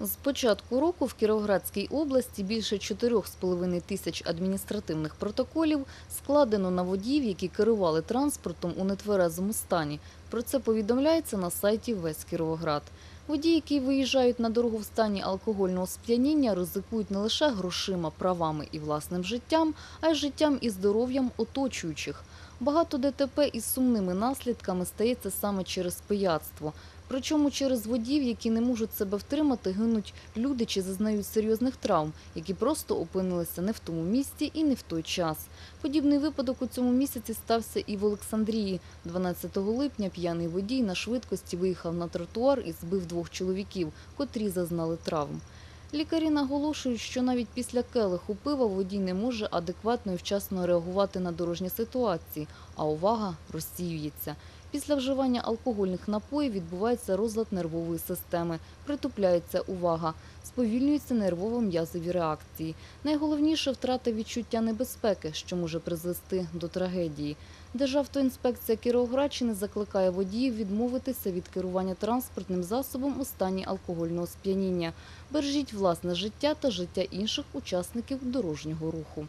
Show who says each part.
Speaker 1: З початку року в Кіровоградській області більше 4,5 тисяч адміністративних протоколів складено на водіїв, які керували транспортом у нетверезому стані. Про це повідомляється на сайті Весь Кіровоград. Водії, які виїжджають на дорогу в стані алкогольного сп'яніння, ризикують не лише грошима, правами і власним життям, а й життям і здоров'ям оточуючих. Багато ДТП із сумними наслідками стається саме через пияцтво. Причому через водіїв, які не можуть себе втримати, гинуть люди чи зазнають серйозних травм, які просто опинилися не в тому місці і не в той час. Подібний випадок у цьому місяці стався і в Олександрії. 12 липня п'яний водій на швидкості виїхав на тротуар і збив двох чоловіків, котрі зазнали травм. Лікарі наголошують, що навіть після келиху пива водій не може адекватно і вчасно реагувати на дорожні ситуації, а увага розсіюється. Після вживання алкогольних напоїв відбувається розлад нервової системи, притупляється увага, сповільнюються нервово-м'язові реакції. Найголовніше – втрата відчуття небезпеки, що може призвести до трагедії. Державтоінспекція Кіровоградщини закликає водіїв відмовитися від керування транспортним засобом у стані алкогольного сп'яніння. Бережіть власне життя та життя інших учасників дорожнього руху.